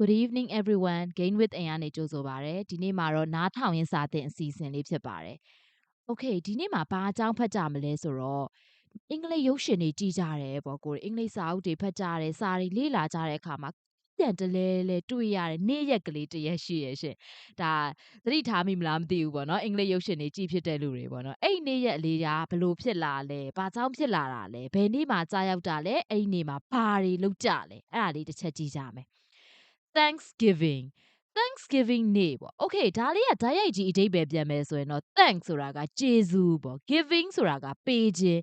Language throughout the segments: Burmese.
Good evening everyone Gain with အင်အားနေကြိုဆိုပါရစေဒီနေ့မှာတော့နားထောင်ရင်းစာသင်အစီအစဉ်လေးဖြစ်ပါတယ် Okay ဒီနေ့မှာဘာအကြောင်းဖတ်ကြမလဲဆိုတော့အင်္ဂလိပ်ရုပ်ရှင်တွေကြည့်ကြတယ်ပေါ့ကိုယ်အင်္ဂလိပ်စာအုပ်တွေဖတ်ကြတယ်စာတွေလေ့လာကြတဲ့အခါမှာပြန်တလဲလဲတွေ့ရတယ်နေ့ရက်ကလေးတစ်ရက်ရှိရဲ့ရှင်ဒါသတိထားမိမလားမသိဘူးပေါ့နော်အင်္ဂလိပ်ရုပ်ရှင်တွေကြည့်ဖြစ်တဲ့လူတွေပေါ့နော်အဲ့နေ့ရက်လေးကဘလို့ဖြစ်လာလဲဘာကြောင့်ဖြစ်လာတာလဲဘယ်နေ့မှကြာရောက်တာလဲအဲ့ဒီနေ့မှာဘာတွေလုပ်ကြလဲအဲ့ဒါလေးတစ်ချက်ကြည့်ကြမယ် Thanksgiving Thanksgiving နေ့ပေါ့ Okay ဒါလေးကဓာတ်ရိုက်ကြီးအဓိပ္ပာယ်ပြန်မယ်ဆိုရင်တော့ thanks ဆိုတာကကျေးဇူးပေါ့ giving ဆိုတာကပေးခြင်း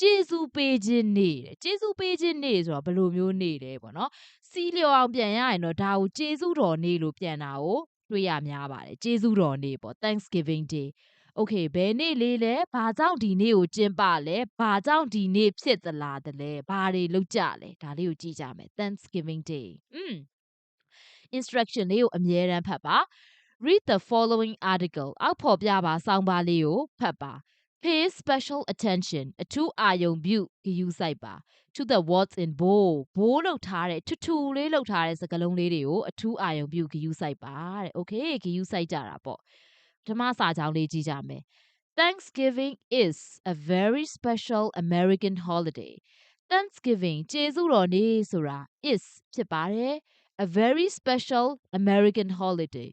ကျေးဇူးပေးခြင်းနေ့တဲ့ကျေးဇူးပေးခြင်းနေ့ဆိုတော့ဘယ်လိုမျိုးနေ့လဲပေါ့နော်စီးလျော်အောင်ပြန်ရရင်တော့ဒါကိုကျေးဇူးတော်နေ့လို့ပြန်တာကိုတွေ့ရများပါတယ်ကျေးဇူးတော်နေ့ပေါ့ Thanksgiving Day Okay ဘယ်နေ့လေးလဲဘာကြောင့်ဒီနေ့ကိုကျင်းပလဲဘာကြောင့်ဒီနေ့ဖြစ်သလားတလဲဘာတွေလုပ်ကြလဲဒါလေးကိုကြည့်ကြမယ် Thanksgiving Day อืม instruction လေးကိုအမြဲတမ်းဖတ်ပါ read the following article အောက်ဖော်ပြပါစောင်းပါလေးကိုဖတ်ပါ pay special attention အထူးအာရုံပြုဂရုစိုက်ပါ to the words in bold bold လောက်ထားတဲ့ထူထူလေးလောက်ထားတဲ့စကားလုံးလေးတွေကိုအထူးအာရုံပြုဂရုစိုက်ပါတဲ့ okay ဂရုစိုက်ကြတာပေါ့ပထမစာကြောင်းလေးကြည့်ကြမယ် Thanksgiving is a very special American holiday Thanksgiving ကျေးဇူးတော်နေ့ဆိုတာ is ဖြစ်ပါတယ် a very special American holiday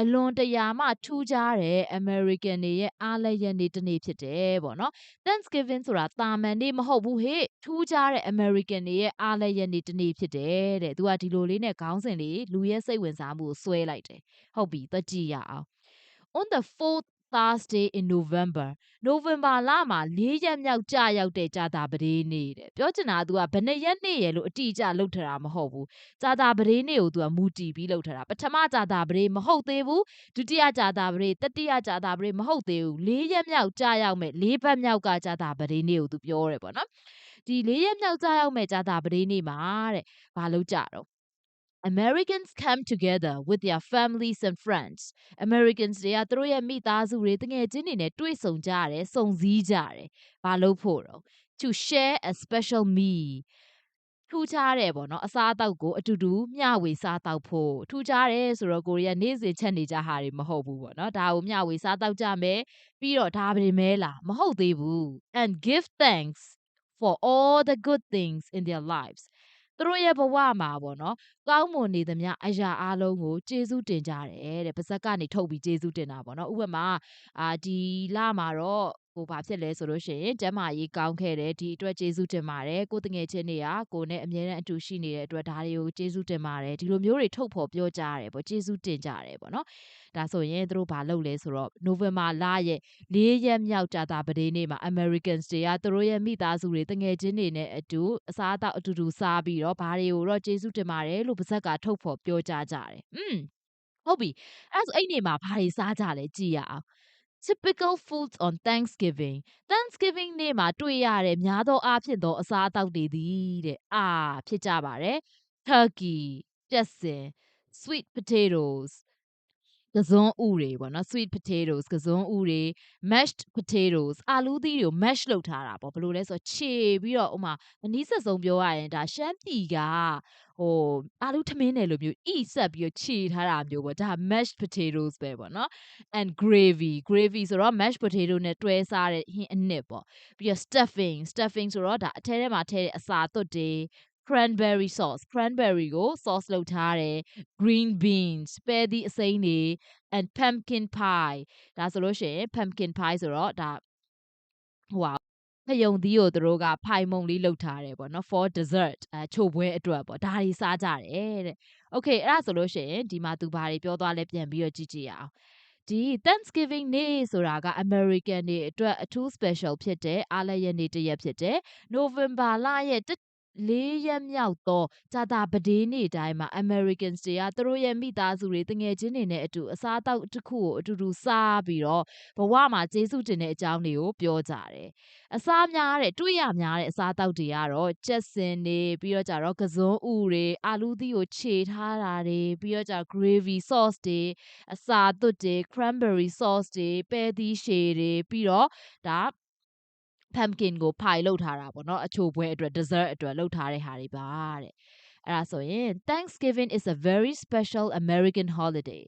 အလွန်တရာမှထူးခြားတဲ့ American တွေရဲ့အားလပ်ရက်နေ့တစ်နေ့ဖြစ်တယ်ပေါ့နော် Thanksgiving ဆိုတာတာမန်နေ့မဟုတ်ဘူးဟေ့ထူးခြားတဲ့ American တွေရဲ့အားလပ်ရက်နေ့တစ်နေ့ဖြစ်တယ်တဲ့သူကဒီလိုလေးနဲ့ခေါင်းစဉ်လေးလူရဲ့စိတ်ဝင်စားမှုကိုဆွဲလိုက်တယ်ဟုတ်ပြီသွားကြည့်ရအောင် on the 4th Thursday in November November လမှာ၄ရက်မြောက်ကြာရောက်တဲ့ကြာတာပတေးနေ့တဲ့ပြောချင်တာက तू ကဘယ်နှစ်ရက်နေ့ရလို့အတိအကျလုပ်ထတာမဟုတ်ဘူးကြာတာပတေးနေ့ကို तू ကမူတည်ပြီးလုပ်ထတာပထမကြာတာပတေးမဟုတ်သေးဘူးဒုတိယကြာတာပတေးတတိယကြာတာပတေးမဟုတ်သေးဘူး၄ရက်မြောက်ကြာရောက်မဲ့၄ဘက်မြောက်ကကြာတာပတေးနေ့ကို तू ပြောတယ်ပေါ့နော်ဒီ၄ရက်မြောက်ကြာရောက်မဲ့ကြာတာပတေးနေ့မှာတဲ့ဘာလုပ်ကြတော့ Americans come together with their families and friends Americans တွေကသူတို့ရဲ့မိသားစုတွေတငယ်ချင်းတွေနဲ့တွေ့ဆုံကြရတယ်စုံစည်းကြရတယ်ဘာလို့ဖို့တော့ to share a special meal ထူးခြားတယ်ပေါ့နော်အစားအသောက်ကိုအတူတူမျှဝေစားသောက်ဖို့ထူးခြားတယ်ဆိုတော့ကိုရီးယားနေ့စဉ်ချက်နေကြဟာတွေမဟုတ်ဘူးပေါ့နော်ဒါကိုမျှဝေစားသောက်ကြမယ်ပြီးတော့ဒါပြင်မဲလားမဟုတ်သေးဘူး and give thanks for all the good things in their lives သူတို့ရဲ့ဘဝမှာပေါ့နော်ကောင်းမွန်နေသမျှအရာအလုံးကိုကျေးဇူးတင်ကြတယ်တဲ့ပါဇက်ကနေထုတ်ပြီးကျေးဇူးတင်တာပေါ့နော်ဥပမာအာဒီလမှာတော့ ဟိုဘာဖြစ်လဲဆိုလို့ရှိရင်ကျမရေးကောင်းခဲ့တယ်ဒီအတွက်ကျေးဇူးတင်ပါတယ်ကိုတငယ်ချင်းတွေကကိုနဲ့အမြဲတမ်းအတူရှိနေတဲ့အတွက်ဒါတွေကိုကျေးဇူးတင်ပါတယ်ဒီလိုမျိုးတွေထုတ်ဖော်ပြောကြရတယ်ပေါ့ကျေးဇူးတင်ကြတယ်ပေါ့နော်ဒါဆိုရင်သူတို့ဘာလုပ်လဲဆိုတော့ November လရဲ့၄ရက်မြောက်ကြာတာပတေးနေ့မှာ Americans တွေကသူတို့ရဲ့မိသားစုတွေတငယ်ချင်းတွေနဲ့အတူအစားအသောက်အတူတူစားပြီးတော့ဘာတွေကိုတော့ကျေးဇူးတင်ပါတယ်လို့ပါဇက်ကထုတ်ဖော်ပြောကြကြတယ်။อืมဟုတ်ပြီအဲ့ဆိုအဲ့နေမှာဘာတွေစားကြလဲကြည့်ရအောင် typical foods on Thanksgiving Thanksgiving နေ့မှာတွေ့ရတဲ့များသောအားဖြင့်သော အစားအသောက်တွေသည်တဲ့အာဖြစ်ကြပါတယ် turkey ပြက်စင် sweet potatoes ကစွန်းဥတွေပေါ့နော် sweet potatoes ကစွန်းဥတွေ mashed potatoes အာလူးသီးတွေကို mash လုပ်ထားတာပေါ့ဘယ်လိုလဲဆိုတော့ခြေပြီးတော့ဥမာအနည်းဆက်ဆုံးပြောရရင်ဒါရှမ်းပြည်ကဟိုအာလူးထမင်းနယ်လိုမျိုးအီဆက်ပြီးတော့ခြေထားတာမျိုးပေါ့ဒါ mashed potatoes ပဲပေါ့နော် and gravy gravy ဆိုတော့ mashed potato နဲ့တွဲစားတဲ့ဟင်းအနှစ်ပေါ့ပြီးတော့ stuffing stuffing ဆိုတော့ဒါအထဲထဲမှာထည့်တဲ့အစာသွတ်တွေ cranberry sauce cranberry ကို sauce လုပ်ထားတယ် green beans ပဲသီးအစိမ်းတွေ and pumpkin pie ဒါဆိုလို့ရှိရင် pumpkin pie ဆိုတော့ဒါဟိုဟာဖယုံသီးကိုသူတို့ကဖိုင်မုံလေးလုပ်ထားတယ်ပေါ့နော် for dessert အဲချိုပွဲအတွက်ပေါ့ဒါတွေစားကြတယ်တဲ့ okay အဲ့ဒါဆိုလို့ရှိရင်ဒီမှာသူဘာတွေပြောသွားလဲပြန်ပြီးတော့ကြည့်ကြည့်ရအောင်ဒီ Thanksgiving နေ့ဆိုတာက American တွေအတွက်အထူး special ဖြစ်တဲ့အားလပ်ရက်နေ့တစ်ရက်ဖြစ်တဲ့ November လရဲ့ လေးရက်မြောက်သော ကြာသပတေးနေ့တိုင်းမှာ Americans တွေက သူတို့ရဲ့ မိသားစုတွေတငယ်ချင်းတွေနဲ့အတူ အစားအသောက်တစ်ခုကို အတူတူစားပြီးတော့ ဘဝမှာ ကျေးဇူးတင်တဲ့အကြောင်းတွေကို ပြောကြတယ်။အစားများတဲ့ တွေ့ရများတဲ့ အစားအသောက်တွေကတော့ ကြက်စင်တွေ ပြီးတော့ကြတော့ ကစွန်းဥတွေ အာလူးသီးကို ခြေထားတာတွေ ပြီးတော့ကြ gravy sauce တွေ အစာသွတ်တွေ cranberry sauce တွေ ပဲသီးရှည်တွေ ပြီးတော့ဒါ pumpkin ကို pie လုပ်ထားတာပေါ့နော်အချိုပွဲအတွက် dessert အတွက်လုပ်ထားတဲ့ဟာတွေပါတဲ့အဲ့ အဲ့ဒါဆိုရင် Thanksgiving is a very special American holiday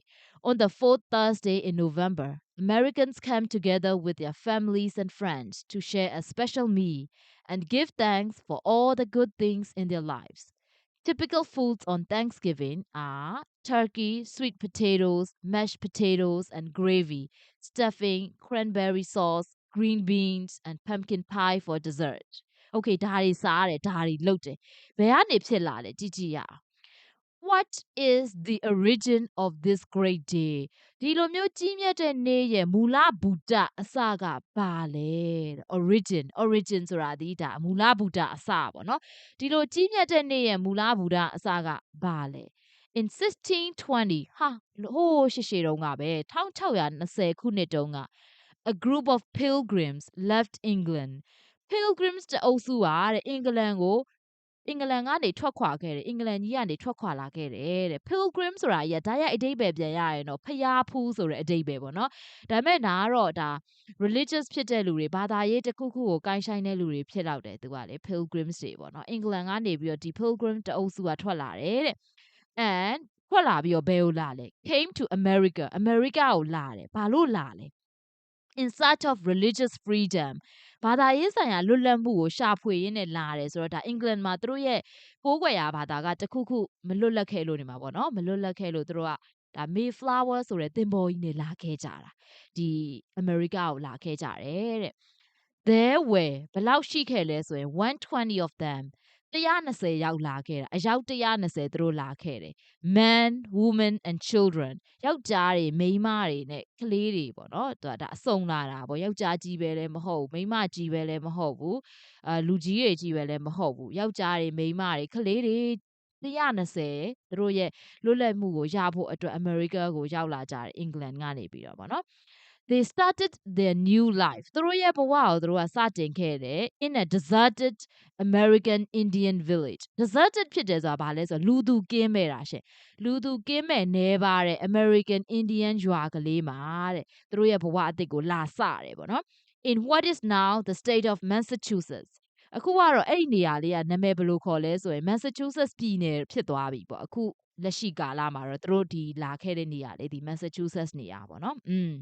on the fourth Thursday in November Americans come together with their families and friends to share a special meal and give thanks for all the good things in their lives Typical foods on Thanksgiving are turkey, sweet potatoes, mashed potatoes, and gravy, stuffing, cranberry sauce, green beans, and pumpkin pie for dessert. Okay ဒါတွေစားရတယ်ဒါတွေလုပ်တယ်ဘယ်ကနေဖြစ်လာလဲကြည့်ကြည့်ရအောင် What is the origin of this great day ဒီလိုမျိုးကြီးမြတ်တဲ့နေ့ရဲ့မူလဗုဒ္ဓအစကဘာလဲတဲ့ origin origin ဆိုတာဒီဒါမူလဗုဒ္ဓအစပေါ့နော်ဒီလိုကြီးမြတ်တဲ့နေ့ရဲ့မူလဗုဒ္ဓအစကဘာလဲ in 1620ဟာဟိုးရှေ့ရှေ့တုန်းကပဲ1620ခုနှစ်တုန်းက a group of pilgrims left England pilgrims တအုပ်စုပါတဲ့အင်္ဂလန်ကိုအင်္ဂလန်ကနေထွက်ခွာခဲ့တယ်အင်္ဂလန်ကြီးကနေထွက်ခွာလာခဲ့တယ်တဲ့ pilgrim ဆိုတာကြီးကဒါရိုက်အတိတ်ပဲပြန်ရရင်တော့ဖျားဖူးဆိုတဲ့အတိတ်ပဲပေါ့နော်ဒါပေမဲ့ဒါကတော့ဒါ religious ဖြစ်တဲ့လူတွေဘာသာရေးတစ်ခုခုကိုကိုင်းဆိုင်တဲ့လူတွေဖြစ်တော့တယ်သူကလေ pilgrims တွေပေါ့နော်အင်္ဂလန်ကနေပြီးတော့ဒီ pilgrim တအုပ်စုကထွက်လာတယ်တဲ့ and ထွက်လာပြီးတော့ဘယ်ကိုလာလဲ came to America America ကိုလာတယ်ဘာလို့လာလဲ in search of religious freedom ဘာသာရေးဆိုင်ရာလွတ်လပ်မှုကိုရှာဖွေရင်းနဲ့လာတယ်ဆိုတော့ဒါအင်္ဂလန်မှာသူတို့ရဲ့ကိုးကွယ်ရာဘာသာကတခုခုမလွတ်လပ်ခဲ့လို့နေမှာပေါ့နော်မလွတ်လပ်ခဲ့လို့သူတို့ကဒါ Mayflower ဆိုတဲ့သင်္ဘောကြီးနဲ့လာခဲ့ကြတာဒီအမေရိကကိုလာခဲ့ကြတယ်တဲ့ there were ဘယ်လောက်ရှိခဲ့လဲဆိုရင်120 of them 120ရောက်လာခဲ့တာအယောက်120သူတို့လာခဲ့တယ် men women and children ယောက်ျားတွေမိန်းမတွေနဲ့ကလေးတွေပေါ့နော်သူကဒါအစုံလာတာပေါ့ယောက်ျားကြီးပဲလည်းမဟုတ်ဘူးမိန်းမကြီးပဲလည်းမဟုတ်ဘူးအာလူကြီးတွေကြီးပဲလည်းမဟုတ်ဘူးယောက်ျားတွေမိန်းမတွေကလေးတွေ120သူတို့ရဲ့လွတ်လပ်မှုကိုရဖို့အတွက်အမေရိကကိုရောက်လာကြတယ်အင်္ဂလန်ကနေပြီးတော့ဗောနော် they started their new life သူတို့ရဲ့ဘဝကိုသူတို့ကစတင်ခဲ့တယ် in a deserted American Indian village deserted ဖြစ်တယ်ဆိုတာဘာလဲဆိုတော့လူသူကင်းမဲ့တာရှင်လူသူကင်းမဲ့နေပါတဲ့ American Indian ရွာကလေးမှာတဲ့သူတို့ရဲ့ဘဝအသစ်ကိုလာစတယ်ပေါ့နော် in what is now the state of Massachusetts အခုကတော့အဲ့ဒီနေရာလေးကနာမည်ဘယ်လိုခေါ်လဲဆိုရင် Massachusetts ပြည်နယ်ဖြစ်သွားပြီပေါ့အခုလက်ရှိကာလမှာတော့သူတို့ဒီလာခဲ့တဲ့နေရာလေးဒီ Massachusetts နေရာပေါ့နော်อืม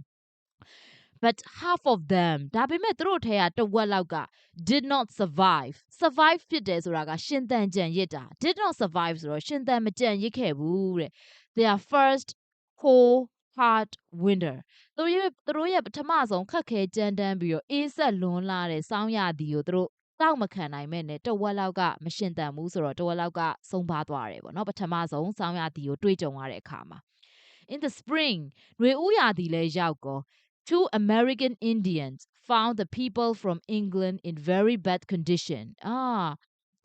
but half of them ဒါပေမဲ့သူတို့ထဲကတဝက်လောက်က did not survive survive ဖြစ်တယ်ဆိုတာကရှင်သန်ကြံရစ်တာ did not survive ဆိုတော့ရှင်သန်မကြံရစ်ခဲ့ဘူးတဲ့ their first whole hard winter သူတို့ရဲ့သူတို့ရဲ့ပထမဆုံးခက်ခဲကြမ်းတမ်းပြီးတော့အေးဆက်လွန်းလာတဲ့စောင်းရသည်ကိုသူတို့တောက်မခံနိုင်မဲ့နဲ့တဝက်လောက်ကမရှင်တန်ဘူးဆိုတော့တဝက်လောက်ကဆုံးပါသွားတယ်ပေါ့နော်ပထမဆုံးစောင်းရသည်ကိုတွေးကြုံရတဲ့အခါမှာ in the spring ရွေဦးရာသီလဲရောက်ကော two American Indians found the people from England in very bad condition အာ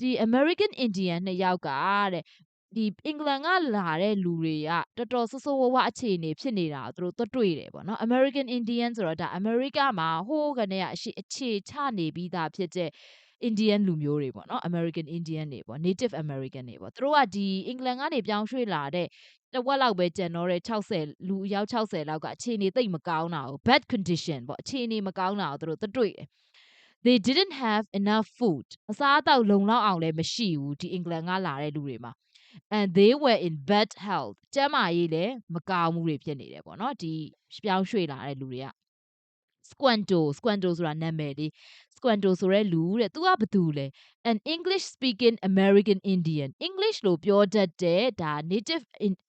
ဒီ American Indian နှစ်ယောက်ကတဲ့ဒီအင်္ဂလန်ကလာတဲ့လူတွေကတော်တော်ဆိုးဆိုးဝါးဝါအခြေအနေဖြစ်နေတာကိုသူတို့တွေ့တယ်ပေါ့နော် American Indian ဆိုတော့ဒါ America မှာဟိုးကနေကအရှိအခြေချနေပြီးသားဖြစ်တဲ့ Indian လူမျိုးတွေပေါ့နော် American Indian တွေပေါ့ Native American တွေပေါ့သူတို့ကဒီအင်္ဂလန်ကနေပြောင်းရွှေ့လာတဲ့တဝက်လောက်ပဲကျန်တော့တဲ့60လူအယောက်60လောက်ကအခြေအနေသိပ်မကောင်းတာကို bad condition ပေါ့အခြေအနေမကောင်းတာကိုသူတို့တွေ့တယ် they didn't have enough food အစားအသောက်လုံလောက်အောင်လည်းမရှိဘူးဒီအင်္ဂလန်ကလာတဲ့လူတွေမှာ and they were in bad health ကျန်းမာရေးလည်းမကောင်းမှုတွေဖြစ်နေတယ်ပေါ့နော်ဒီပြောင်းရွှေ့လာတဲ့လူတွေက squanto squanto ဆိုတာနာမည်လေး squanto ဆိုတဲ့လူတဲ့သူကဘာတူလဲ an english speaking american indian english လို့ပြောတတ်တဲ့ဒါ native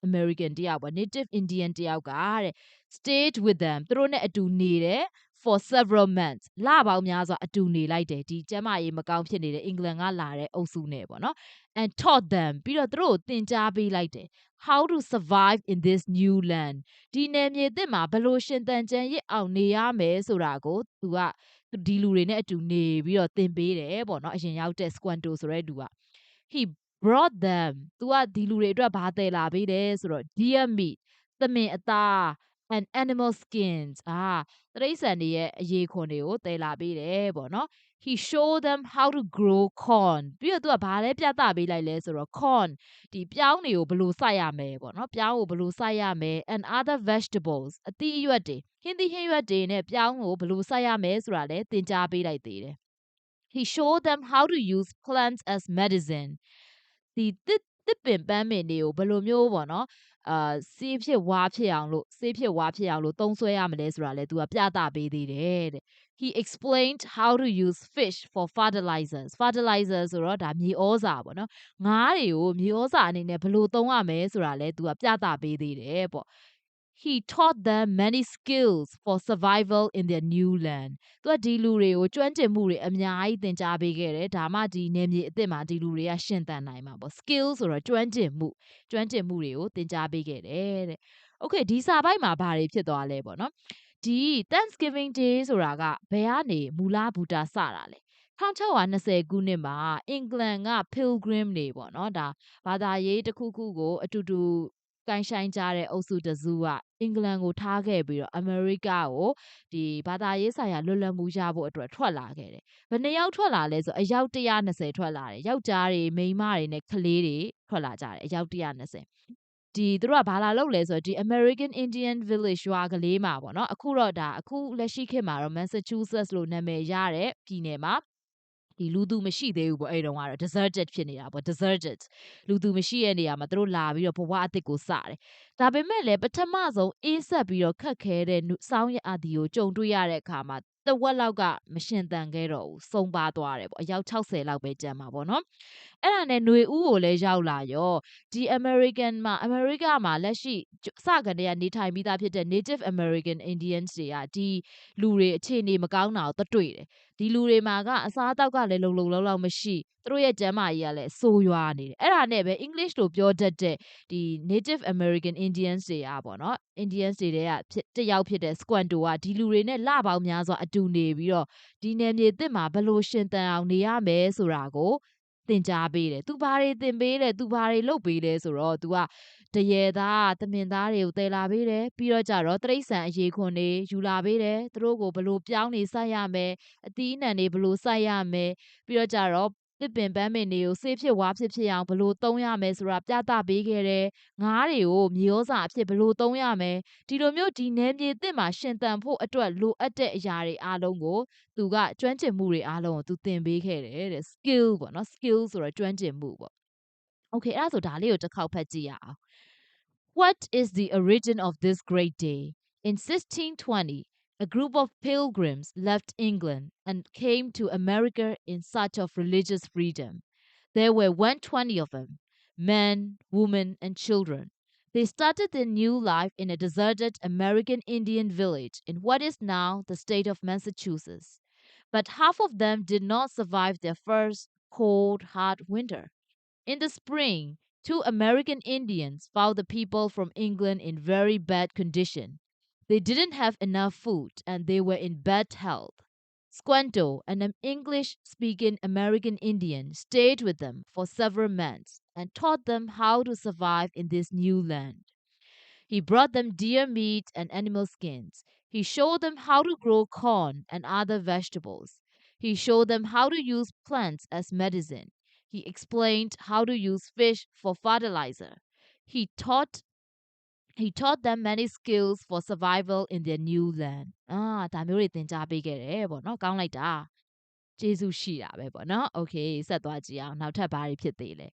american တယောက်ပေါ့ native indian တယောက်ကတဲ့ stayed with them သူတို့နဲ့အတူနေတယ် for several months လပေါင်းများစွာအတူနေလိုက်တယ်ဒီကျမရေးမကောင်းဖြစ်နေတဲ့အင်္ဂလန်ကလာတဲ့အုပ်စုနဲ့ပေါ့နော် and taught them ပြီးတော့သူတို့ကိုသင်ကြားပေးလိုက်တယ် how to survive in this new land ဒီနယ်မြေသစ်မှာဘယ်လိုရှင်သန်ကြံရစ်အောင်နေရမယ်ဆိုတာကိုသူကဒီလူတွေနဲ့အတူနေပြီးတော့သင်ပေးတယ်ပေါ့နော်အရင်ရောက်တဲ့ Squanto ဆိုတဲ့လူက he brought them သူကဒီလူတွေအတွက်ဘာသယ်လာပေးတယ်ဆိုတော့ deer meat သမင်အသား and animal skins အာတရိษံတွေရဲ့အရေးခွန်တွေကိုတည်လာပေးတယ်ပေါ့နော် he showed them how to grow corn ပြီးတော့သူကဘာလဲပြသပေးလိုက်လဲဆိုတော့ corn ဒီပြောင်းတွေကိုဘယ်လိုစိုက်ရမယ်ပေါ့နော်ပြောင်းကိုဘယ်လိုစိုက်ရမယ် and other vegetables အသီးအရွက်တွေဟင်းသီးဟင်းရွက်တွေနဲ့ပြောင်းကိုဘယ်လိုစိုက်ရမယ်ဆိုတာလည်းသင်ကြားပေးလိုက်သေးတယ် he showed them how to use plants as medicine ဒီသစ်တစ်ပင်ပန်းမင်တွေကိုဘယ်လိုမျိုးပေါ့နော် အာစေးဖြစ်ဝါဖြစ်အောင်လို့စေးဖြစ်ဝါဖြစ်အောင်လို့သုံးဆွဲရမလဲဆိုတာလဲသူကပြသပေးသေးတယ်တဲ့ he explained how to use fish for fertilizers fertilizer ဆိုတော့ဒါမြေဩဇာပေါ့နော်ငါးတွေကိုမြေဩဇာအနေနဲ့ဘယ်လိုသုံးရမလဲဆိုတာလဲသူကပြသပေးသေးတယ်ပေါ့ he taught them many skills for survival in their new land သူကဒီလူတွေကိုကျွမ်းကျင်မှုတွေအများကြီးသင်ကြားပေးခဲ့တယ်ဒါမှဒီနေမြေအစ်စ်မှာဒီလူတွေကရှင်သန်နိုင်မှာပေါ့ skills ဆိုတော့ကျွမ်းကျင်မှုကျွမ်းကျင်မှုတွေကိုသင်ကြားပေးခဲ့တယ်တဲ့ okay ဒီစာပိုက်မှာဘာတွေဖြစ်သွားလဲပေါ့နော်ဒီ Thanksgiving Day ဆိုတာကဘယ်ကနေမူလဘူတာစတာလဲ1620ခုနှစ်မှာအင်္ဂလန်က Pilgrim တွေပေါ့နော်ဒါဘာသာရေးတစ်ခုခုကိုအတူတူ ကိုင်းဆိုင်ကြတဲ့အုပ်စုတစုကအင်္ဂလန်ကိုထားခဲ့ပြီးတော့အမေရိကကိုဒီဘာသာရေးဆိုင်ရာလွတ်လပ်မှုရဖို့အတွက်ထွက်လာခဲ့တယ်။ဘယ်နှစ်ယောက်ထွက်လာလဲဆိုအယောက်120ထွက်လာတယ်။ယောက်ျားတွေမိန်းမတွေနဲ့ကလေးတွေထွက်လာကြတယ်အယောက်120ဒီသူတို့ကဘာလာလုပ်လဲဆိုတော့ဒီ American Indian Village ရွာကလေးမှာပေါ့နော်အခုတော့ဒါအခုလက်ရှိခေတ်မှာတော့ Massachusetts လို့နာမည်ရတဲ့ပြည်နယ်မှာ ဒီလူသူမရှိသေးဘူးပေါ့အဲ့တုန်းကတော့ deserted ဖြစ်နေတာပေါ့ deserted လူသူမရှိတဲ့နေရာမှာသူတို့လာပြီးတော့ဘဝအသစ်ကိုစတယ်ဒါပေမဲ့လည်းပထမဆုံးအေးဆက်ပြီးတော့ခက်ခဲတဲ့စောင်းရအဒီကိုကြုံတွေ့ရတဲ့အခါမှာတဝက်လောက်ကမရှင်တန်ခဲ့တော့ဘူးစုံပါသွားတယ်ပေါ့အယောက်60လောက်ပဲကျန်မှာပေါ့နော်အဲ့ဒါနဲ့ຫນွေဦးကိုလည်းရောက်လာရောဒီ American မှာ America မှာလက်ရှိစကနေကနေထိုင်ပြီးသားဖြစ်တဲ့ Native American Indians တွေကဒီလူတွေအခြေအနေမကောင်းတာကိုတွေ့တယ် ဒီလူတွေမှာကအစားအသောက်ကလည်းလုံလုံလောက်လောက်မရှိသူတို့ရဲ့ကျန်းမာရေးကလည်းဆိုးရွားနေတယ်အဲ့ဒါနဲ့ပဲ English လို့ပြောတတ်တဲ့ဒီ Native American Indians တွေကပေါ့နော် Indians တွေကတယောက်ဖြစ်တဲ့ Squanto ကဒီလူတွေနဲ့လပေါင်းများစွာအတူနေပြီးတော့ဒီနယ်မြေသစ်မှာဘယ်လိုရှင်သန်အောင်နေရမယ်ဆိုတာကို သင်ကြားပေးတယ်။ तू ဘာတွေသင်ပေးတယ်။ तू ဘာတွေလုပ်ပေးလဲဆိုတော့ သူကဒရယ်သားက သမင်သားတွေကို သယ်လာပေးတယ်။ပြီးတော့ကျတော့ တိရစ္ဆာန်အရည်အခွံတွေယူလာပေးတယ်။သူတို့ကို ဘယ်လိုပြောင်းတွေစိုက်ရမယ်။အသီးအနှံတွေ ဘယ်လိုစိုက်ရမယ်။ပြီးတော့ကျတော့ တစ်ပင်ပန်းပင်တွေကို ဆေးဖြစ်ဝါဖြစ်ဖြစ်အောင်ဘလို့သုံးရမယ်ဆိုတာ ပြသပေးခဲ့တယ် ငါးတွေကို မြေဩဇာအဖြစ်ဘလို့သုံးရမယ် ဒီလိုမျိုး ဒီနယ်မြေသစ်မှာ ရှင်သန်ဖို့အတွက် လိုအပ်တဲ့အရာတွေအားလုံးကို သူက ကျွမ်းကျင်မှုတွေအားလုံးကို သူသင်ပေးခဲ့တယ်တဲ့ skill ပေါ့နော် skill ဆိုတော့ကျွမ်းကျင်မှုပေါ့ Okay အဲ့ဒါဆို ဒါလေးကို တစ်ခေါက်ဖတ်ကြည့်ရအောင် What is the origin of this great day? In 1620, a group of pilgrims left England and came to America in search of religious freedom. There were 120 of them men, women, and children. They started their new life in a deserted American Indian village in what is now the state of Massachusetts. But half of them did not survive their first cold, hard winter. In the spring, two American Indians found the people from England in very bad condition. They didn't have enough food and they were in bad health. Squanto, an English speaking American Indian, stayed with them for several months and taught them how to survive in this new land. He brought them deer meat and animal skins. He showed them how to grow corn and other vegetables. He showed them how to use plants as medicine. He explained how to use fish for fertilizer. He taught he taught them many skills for survival in their new land အာဒါမျိုးတွေသင်ကြားပေးခဲ့တယ်ပေါ့နော်ကောင်းလိုက်တာကျေးဇူးရှိတာပဲပေါ့နော် okay ဆက်သွားကြည့်အောင်နောက်ထပ်ဘာတွေဖြစ်သေးလဲ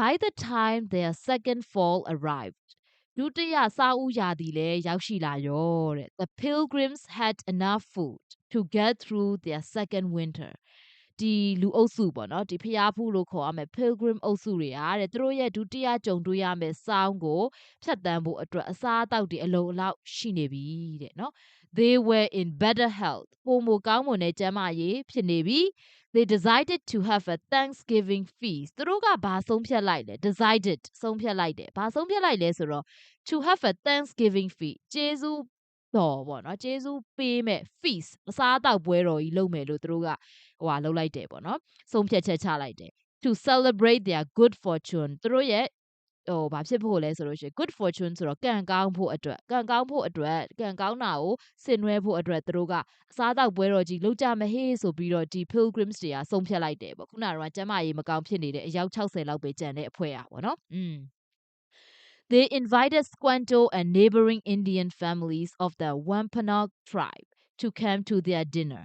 By the time their second fall arrived ဒုတိယစာအုပ်ရာသီလည်းရောက်ရှိလာရောတဲ့ The pilgrims had enough food to get through their second winter ဒီလူအုပ်စုပေါ့နော်ဒီဖျားဖူးလို့ခေါ်ရမယ် pilgrim အုပ်စုတွေအားတဲ့သူတို့ရဲ့ဒုတိယကြုံတွေ့ရမယ်စောင်းကိုဖြတ်တန်းဖို့အတွက်အစားအသောက်တွေအလုံးအလောက်ရှိနေပြီတဲ့နော် they were in better health ပုံမကောင်းမွန်တဲ့ကျန်းမာရေးဖြစ်နေပြီ they decided to have a thanksgiving feast သူတို့ကဘာဆုံးဖြတ်လိုက်လဲ decided ဆုံးဖြတ်လိုက်တယ်ဘာဆုံးဖြတ်လိုက်လဲဆိုတော့ to have a thanksgiving feast ကျေးဇူးတော်ပေါ့နော်ကျေးဇူးပေးမဲ့ feast အစားအသောက်ပွဲတော်ကြီးလုပ်မယ်လို့သူတို့က ဟိုဟာလုပ်လိုက်တယ်ပေါ့နော်ဆုံးဖြတ်ချက်ချလိုက်တယ် to celebrate their good fortune သူတို့ရဲ့ဟိုဘာဖြစ်ဖို့လဲဆိုလို့ရှိရင် good fortune ဆိုတော့ကံကောင်းဖို့အတွက်ကံကောင်းဖို့အတွက်ကံကောင်းတာကိုဆင်နွှဲဖို့အတွက်သူတို့ကအစားအသောက်ပွဲတော်ကြီးလုပ်ကြမဟေးဆိုပြီးတော့ဒီ pilgrims တွေကဆုံးဖြတ်လိုက်တယ်ပေါ့ခုနကတော့ကျမကြီးမကောင်းဖြစ်နေတဲ့အယောက်60လောက်ပဲကျန်တဲ့အဖွဲ့อ่ะပေါ့နော်อืม They invited Squanto and neighboring Indian families of the Wampanoag tribe to come to their dinner.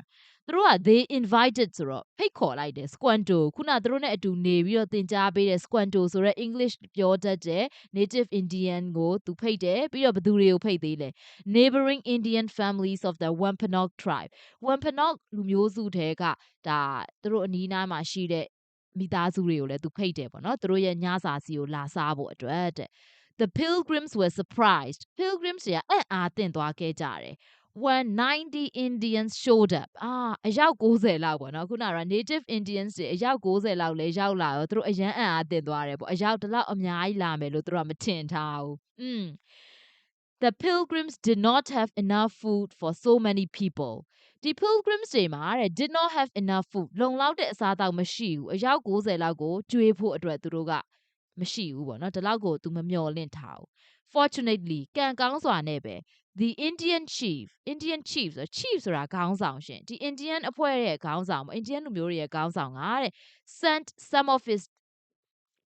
သူသူတို့က they invited ဆိုတော့ဖိတ်ခေါ်လိုက်တယ် Squanto ခုနသူတို့နဲ့အတူနေပြီးတော့သင်ကြားပေးတဲ့ Squanto ဆိုတဲ့ English ပြောတတ်တဲ့ native Indian ကိုသူဖိတ်တယ်ပြီးတော့ဘသူတွေကိုဖိတ်သေးလဲ neighboring Indian families of the Wampanoag tribe Wampanoag လူမျိုးစုတဲကဒါသူတို့အနီးနားမှာရှိတဲ့မိသားစုတွေကိုလည်းသူဖိတ်တယ်ပေါ့နော်သူတို့ရဲ့ညစာစီကိုလာစားဖို့အတွက်တဲ့ The pilgrims were surprised pilgrims တွေကအံ့အားသင့်သွားခဲ့ကြတယ် when 90 Indians showed up အာအယောက်90လောက်ပေါ့နော်ခုနက native Indians တွေအယောက်90လောက်လဲရောက်လာတော့သူတို့အရန်အံ့အားသင့်သွားတယ်ပေါ့အယောက်တလောက်အများကြီးလာမယ်လို့သူတို့ကမထင်ထားဘူးอืม The pilgrims did not have enough food for so many people ဒီ pilgrims တွေမှာတဲ့ did not have enough food လုံလောက်တဲ့အစားအသောက်မရှိဘူးအယောက်90လောက်ကိုကျွေးဖို့အတွက်သူတို့ကမရှိဘူးပေါ့နော်ဒီလောက်ကိုသူမမျှော်လင့်ထားဘူး fortunately ကံကောင်းစွာနဲ့ပဲ the Indian chief Indian chief ဆို chief ဆိုတာခေါင်းဆောင်ရှင်ဒီ Indian အဖွဲ့ရဲ့ခေါင်းဆောင် Indian လူမျိုးတွေရဲ့ခေါင်းဆောင်ကတဲ့ sent some of his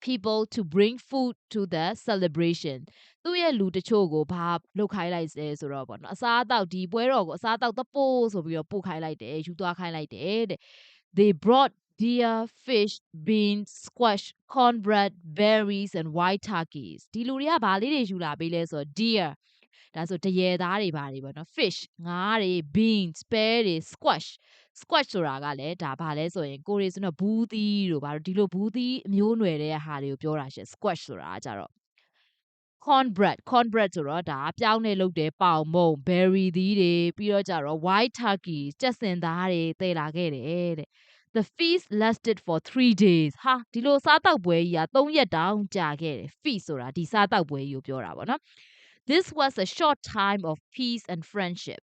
people to bring food to the celebration သူ့ရဲ့လူတချို့ကိုဘာလုပ်ခိုင်းလိုက်လဲဆိုတော့ပေါ့နော်အစားအသောက်ဒီပွဲတော်ကိုအစားအသောက်တပိုးဆိုပြီးတော့ပို့ခိုင်းလိုက်တယ်ယူသွားခိုင်းလိုက်တယ်တဲ့ they brought deer fish beans squash cornbread berries and white turkeys ဒီလူတွေကဘာလေးတွေယူလာပေးလဲဆိုတော့ deer ဒါဆိုတရေသားတွေဘာတွေပေါ့နော် fish ငါးတွေ beans ပဲတွေ squash squash ဆိုတာကလည်းဒါဘာလဲဆိုရင်ကိုရီဆိုတော့ဘူးသီးတို့ဘာလို့ဒီလိုဘူးသီးအမျိုးအနွယ်တဲ့ဟာတွေကိုပြောတာရှင့် squash ဆိုတာကကြတော့ corn bread corn bread ဆိုတော့ဒါပြောင်းနေလုပ်တဲ့ပေါင်မုံ berry သီးတွေပြီးတော့ကြတော့ white turkey ကြက်စင်သားတွေတည်လာခဲ့တယ်တဲ့ The feast lasted for 3 days ဟာဒီလိုစားတောက်ပွဲကြီးက3ရက်တောင်ကြာခဲ့တယ် feast ဆိုတာဒီစားတောက်ပွဲကြီးကိုပြောတာပေါ့နော် This was a short time of peace and friendship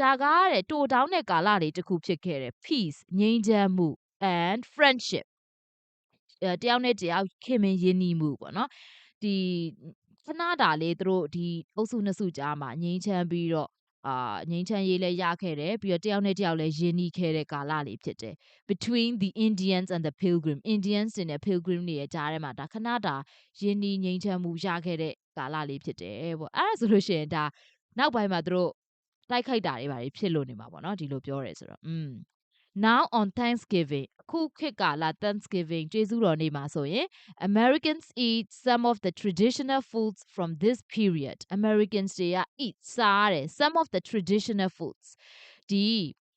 ဒါကတဲ့တိုတောင်းတဲ့ကာလလေးတစ်ခုဖြစ်ခဲ့တယ် peace ငြိမ်းချမ်းမှု and friendship အဲတယောက်နဲ့တယောက်ခင်မင်ရင်းနှီးမှုပေါ့နော်ဒီခဏတာလေးသူတို့ဒီအုပ်စုနှစ်စုကြားမှာငြိမ်းချမ်းပြီးတော့ အာငိမ့်ချမ်းရေးလည်းရခဲ့တယ်ပြီးတော့တယောက်နဲ့တယောက်လည်းယဉ်နီးခဲ့တဲ့ကာလလေးဖြစ်တယ် between the Indians and the pilgrim Indians နဲ့ pilgrim တွေရဲ့ကြားထဲမှာဒါခဏတာယဉ်နီးငိမ့်ချမ်းမှုရခဲ့တဲ့ကာလလေးဖြစ်တယ်ပေါ့အဲ့ဒါဆိုလို့ရှိရင်ဒါနောက်ပိုင်းမှာသူတို့တိုက်ခိုက်တာတွေပါဖြစ်လို့နေမှာပေါ့နော်ဒီလိုပြောရဲဆိုတော့อืม now on thanksgiving အခုခေတ်ကာလ thanksgiving ကျေးဇူးတော်နေ့မှာဆိုရင် Americans eat some of the traditional foods from this period Americans တွေက eat စားတယ် some of the traditional foods ဒီ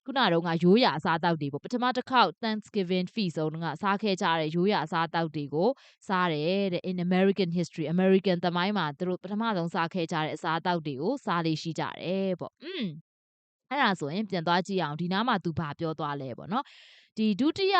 ခုနကတော့ငါရိုးရာအစားအသောက်တွေပေါ့ပထမတစ်ခေါက် Thanksgiving feast ဆုံးကစားခဲ့ကြတဲ့ရိုးရာအစားအသောက်တွေကိုစားတယ်တဲ့ in American history American သမိုင်းမှာသူတို့ပထမဆုံးစားခဲ့ကြတဲ့အစားအသောက်တွေကိုစားလေးရှိကြတယ်ပေါ့อืม အဲ့ဒါဆိုရင်ပြန်သွားကြည့်အောင်ဒီနားမှာသူဘာပြောသွားလဲပေါ့နော်ဒီဒုတိယ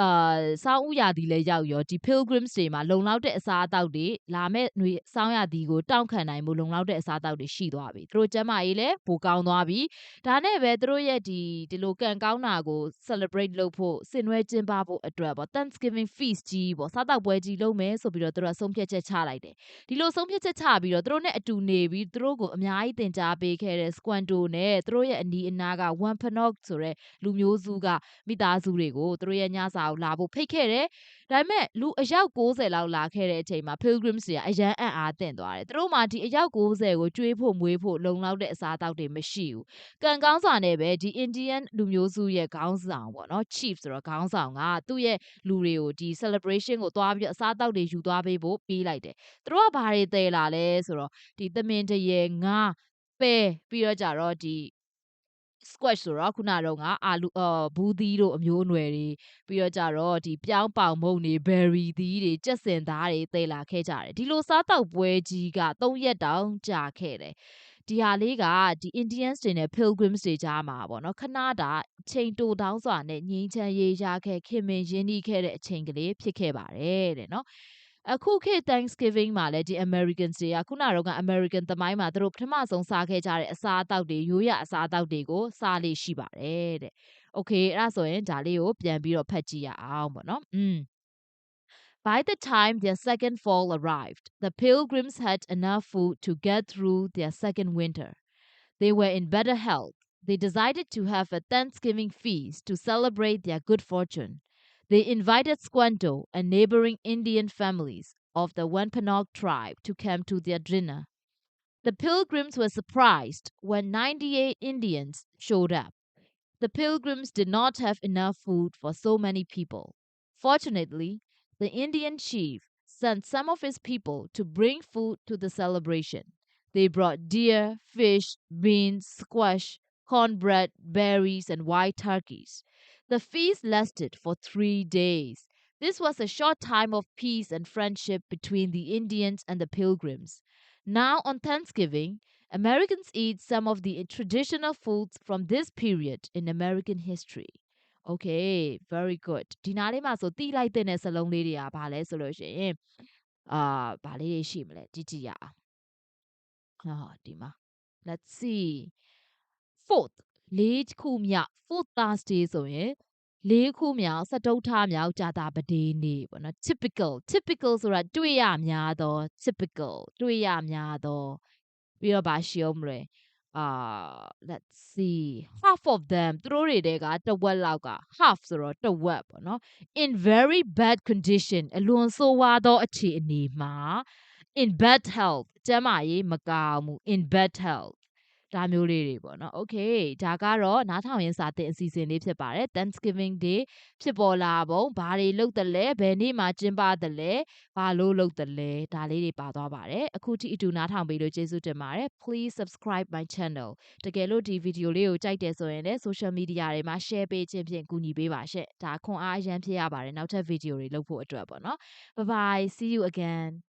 အာစောင်းဥရာသီလည်းရောက်ရောဒီ pilgrims တွေမှာလုံလောက်တဲ့အစားအသောက်တွေလာမဲ့ຫນွေစောင်းရာသီကိုတောင့်ခံနိုင်မှုလုံလောက်တဲ့အစားအသောက်တွေရှိသွားပြီသူတို့ကျမ်းမာရေးလည်းပိုကောင်းသွားပြီဒါနဲ့ပဲသူတို့ရဲ့ဒီဒီလိုကံကောင်းတာကို celebrate လုပ်ဖို့ဆင်နွှဲကျင်းပဖို့အတွက်ပေါ့ Thanksgiving feast ကြီးပေါ့စားတောက်ပွဲကြီးလုပ်မယ်ဆိုပြီးတော့သူတို့ဆုံးဖြတ်ချက်ချလိုက်တယ်ဒီလိုဆုံးဖြတ်ချက်ချပြီးတော့သူတို့နဲ့အတူနေပြီးသူတို့ကိုအများကြီးသင်ကြားပေးခဲ့တဲ့ Squanto နဲ့သူတို့ရဲ့အနီးအနားက Wampanoag ဆိုတဲ့လူမျိုးစုကမိသားစုတွေကိုသူတို့ရဲ့ညစာကိုလာဖို့ဖိတ်ခဲ့တယ်။ဒါပေမဲ့လူအယောက်60လောက်လာခဲ့တဲ့အချိန်မှာ pilgrims တွေကအရန်အံ့အားသင့်သွားတယ်။သူတို့မှဒီအယောက်60ကိုကျွေးဖို့မွေးဖို့လုံလောက်တဲ့အစားအသောက်တွေမရှိဘူး။ကံကောင်းစွာနဲ့ပဲဒီ Indian လူမျိုးစုရဲ့ခေါင်းဆောင်ပေါ့နော် chief ဆိုတော့ခေါင်းဆောင်ကသူ့ရဲ့လူတွေကိုဒီ celebration ကိုသွားပြီးအစားအသောက်တွေယူသွားပေးဖို့ပေးလိုက်တယ်။သူတို့ကဘာတွေတည်လာလဲဆိုတော့ဒီသမင်တရေငါပဲပြီးတော့ကြတော့ဒီ squash ဆိုတော့ခုနတော့ကအာလူအော်ဘူးသီးတို့အမျိုးအနွယ်တွေပြီးတော့ကြတော့ဒီပြောင်းပေါင်မုံတွေ berry သီးတွေကြက်စင်သားတွေတည်လာခဲ့ကြတယ်ဒီလိုစားတောက်ပွဲကြီးက3ရက်တောင်ကြာခဲ့တယ်ဒီဟာလေးကဒီ Indians တွေနဲ့ Pilgrims တွေကြားမှာပေါ့နော်ခဏတာချိန်တိုတောင်းစွာနဲ့ငြိမ်းချမ်းရေးရခဲ့ခင်မင်ရင်းနှီးခဲ့တဲ့အချိန်ကလေးဖြစ်ခဲ့ပါတယ်တဲ့နော် အခုခေတ် Thanksgiving မှာလည်းဒီ Americans တွေကခုနကတော့ American သမိုင်းမှာသူတို့ပထမဆုံးစားခဲ့ကြတဲ့အစားအသောက်တွေရိုးရအစားအသောက်တွေကိုစားလေးရှိပါတယ်တဲ့။ Okay အဲ့ဒါဆိုရင်ဒါလေးကိုပြန်ပြီးတော့ဖတ်ကြည့်ရအောင်ပေါ့နော်။อืม By the time their second fall arrived, the pilgrims had enough food to get through their second winter. They were in better health. They decided to have a Thanksgiving feast to celebrate their good fortune. They invited Squanto and neighboring Indian families of the Wampanoag tribe to come to their dinner. The pilgrims were surprised when 98 Indians showed up. the pilgrims did not have enough food for so many people. Fortunately, the Indian chief sent some of his people to bring food to the celebration. They brought deer, fish, beans, squash, cornbread, berries, and white turkeys. The feast lasted for three days. This was a short time of peace and friendship between the Indians and the pilgrims. Now, on Thanksgiving, Americans eat some of the traditional foods from this period in American history. Okay, very good. ဒီနားလေးမှာဆိုတီးလိုက်တဲ့စလုံးလေးတွေကဘာလဲဆိုလို့ရှိရင်အာဘာလေးတွေရှိမလဲကြည့်ကြည့်ရအောင်ဟာဒီမှာ let's see fourth လေးခုမြောက် fourth thursday ဆိုရင်လေးခုမြောက်စတုထမြောက်ကြာတာပတေးနေ့ပေါ့နော် typical typical ဆိုတာတွေ့ရများသော typical တွေ့ရများသောပြီးတော့ဗာရှိအောင်မလဲအာ let's see half of them သူတို့တွေတဲကတဝက်လောက်က half ဆိုတော့တဝက်ပေါ့နော် in very bad condition အလွန်ဆိုးဝါးသောအခြေအနေမှာ in bad health ကျန်းမာရေးမကောင်းဘူး in bad health ဒါမျိုးလေးတွေပေါ့နော် okay ဒါကတော့နားထောင်ရင်စာတင်အစီအစဉ်လေးဖြစ်ပါတယ် Thanksgiving Day ဖြစ်ပေါ်လာပုံ ဘာတွေလုပ်တယ်လဲ ဘယ်နေ့မှကျင်းပတယ်လဲ ဘာလို့လုပ်တယ်လဲ ဒါလေးတွေပါသွားပါတယ် အခုထိအတူနားထောင်ပေးလို့ကျေးဇူးတင်ပါတယ် please subscribe my channel တကယ်လို့ ဒီဗီဒီယိုလေးကိုကြိုက်တယ်ဆိုရင်လည်း social media တွေမှာ share ပေးခြင်းဖြင့် ကူညီပေးပါရှင့် ဒါခွန်အားအရန်ဖြစ်ရပါတယ် နောက်ထပ်ဗီဒီယိုတွေလုပ်ဖို့အတွက်ပေါ့နော် bye bye see you again